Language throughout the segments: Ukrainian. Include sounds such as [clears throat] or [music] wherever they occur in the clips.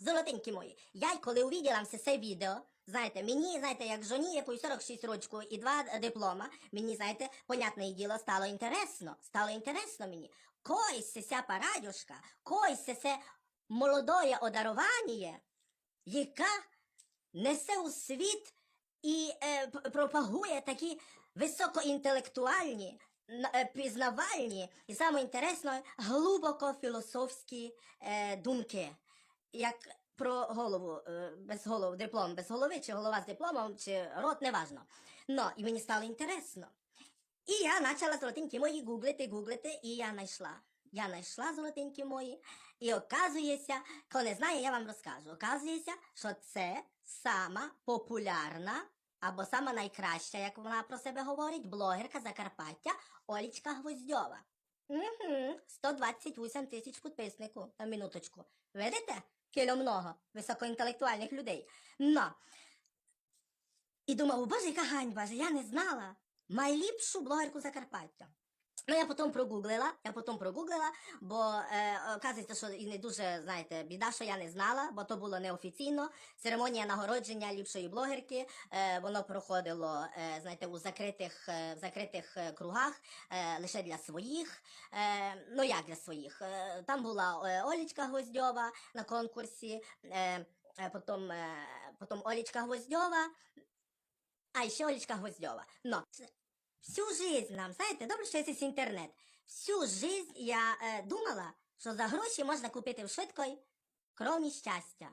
Золотенькі мої, я коли увиділа все це відео, знаєте, мені, знаєте, як жоні, якої 46 рочку і два диплома, мені, знаєте, понятне діло, стало інтересно, стало інтересно мені. Койсь ся парадюшка, койсь це молодое одарування, яка несе у світ і е, пропагує такі високоінтелектуальні, е, пізнавальні і саме інтересно, глибоко філософські е, думки. Як про голову е, без голови, диплом без голови, чи голова з дипломом, чи рот, неважно. Но, і мені стало інтересно. І я почала золотенькі мої гуглити, гуглити, і я знайшла. Я знайшла золотенькі мої, і оказується, хто не знає, я вам розкажу. Оказується, що це сама популярна або сама найкраща, як вона про себе говорить, блогерка Закарпаття Олічка Гвоздьова. Угу, 128 тисяч підписників на минуточку. Видите? Кіло много високоінтелектуальних людей. Но. І думав, боже, яка ганьба, я не знала. Найліпшу блогерку Закарпаття. Ну, я потім прогуглила, я потім прогуглила, бо е, оказується, що і не дуже, знаєте, біда, що я не знала, бо то було неофіційно. Церемонія нагородження ліпшої блогерки, е, воно проходило, е, знаєте, у закритих, е, в закритих е, кругах, е, лише для своїх. Е, ну як для своїх? Е, там була е, Олічка Гвоздьова на конкурсі, е, е, потім, е, потім Олічка Гвоздьова, а ще Олічка Гвоздьова. Но всю жизнь нам, знаєте, добре, що є інтернет. Всю жизнь я е, думала, що за гроші можна купити в швидкої, кромі щастя.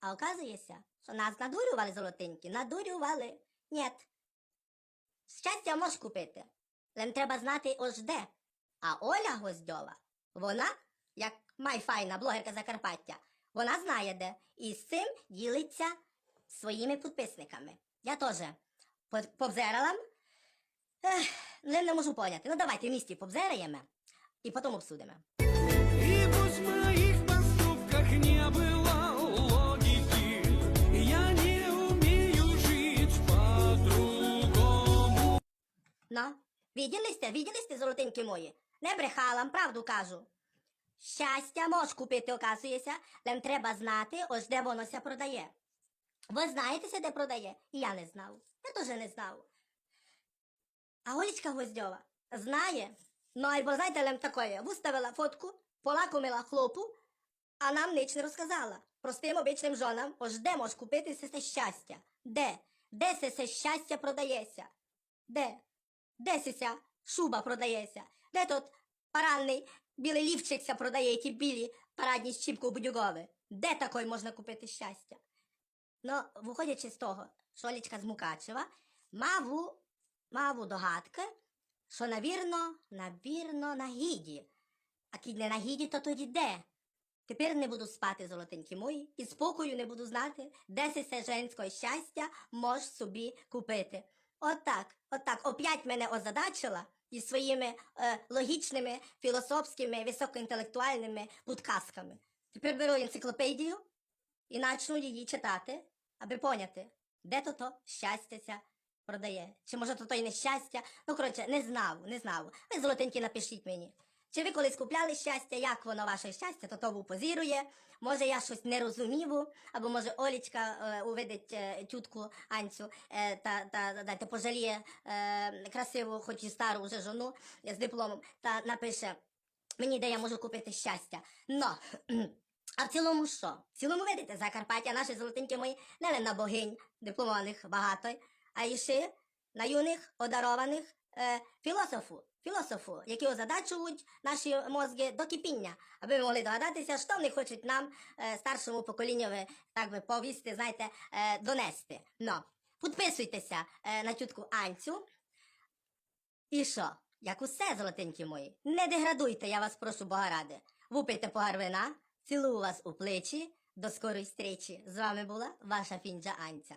А оказується, що нас надурювали золотенькі, надурювали. Ні. Щастя можеш купити. Лем треба знати ось де. А Оля Гвоздьова, вона, як майфайна блогерка Закарпаття, вона знає де. І з цим ділиться своїми підписниками. Я теж по- побзерала. Ех, не, не можу поняти. Ну давайте в місті побзераємо і потім обсудимо. И пусть в моих поступках не логики, я не умею жить по-другому. Ну, виділи сте, виділи сте, золотенькі мої? Не брехала, правду кажу. Щастя можеш купити, оказується, лем треба знати, ось де воно ся продає. Ви знаєте, де продає? І я не знав. Я теж не знав. А Олечка Гвоздьова знає. Ну, або знаєте, лем такое, виставила фотку, полакомила хлопу, а нам ніч не розказала. Простим обичним жонам, ось де можеш купити це, щастя? Де? Де це, це щастя продається? Де? Де сися шуба продається? Де тут парадний білий лівчикся продає, ті білі парадні щіпку будюгови? Де такої можна купити щастя? Ну, виходячи з того, що Олічка з Мукачева, мав, мав догадки, що, навірно, набірно на гіді. А кінь не на гіді, то тоді де? Тепер не буду спати, золотенькі мої, і спокою не буду знати, де це женського щастя мож собі купити. Отак, отак, оп'ять мене озадачила і своїми е, логічними, філософськими, високоінтелектуальними підказками. Тепер беру енциклопедію і почну її читати, аби поняти, де то то щастя продає. Чи може то то й нещастя? Ну, коротше, не знав, не знав. Ви золотенькі напишіть мені. Чи ви колись купляли щастя, як воно ваше щастя, то то позірує? Може, я щось не розумів, або може Олічка е, увидить е, тютку Анцю е, та, та, дайте пожаліє е, красиву, хоч і стару вже жону з дипломом, та напише мені, де я можу купити щастя. Но, [clears throat] а в цілому що? В цілому видите, Закарпаття, наші золотенькі мої, не на богинь, дипломованих багато, а і ще на юних, одарованих е, філософу, філософу, які озадачують наші мозги до кипіння, аби ми могли догадатися, що вони хочуть нам, е, старшому поколінню, так би повісти, знаєте, е, донести. Но, підписуйтеся е, на тютку Анцю. І що? Як усе, золотенькі мої, не деградуйте, я вас прошу Бога ради. Вупийте погар вина, цілую вас у плечі. До скорої зустрічі. З вами була ваша фінджа Анця.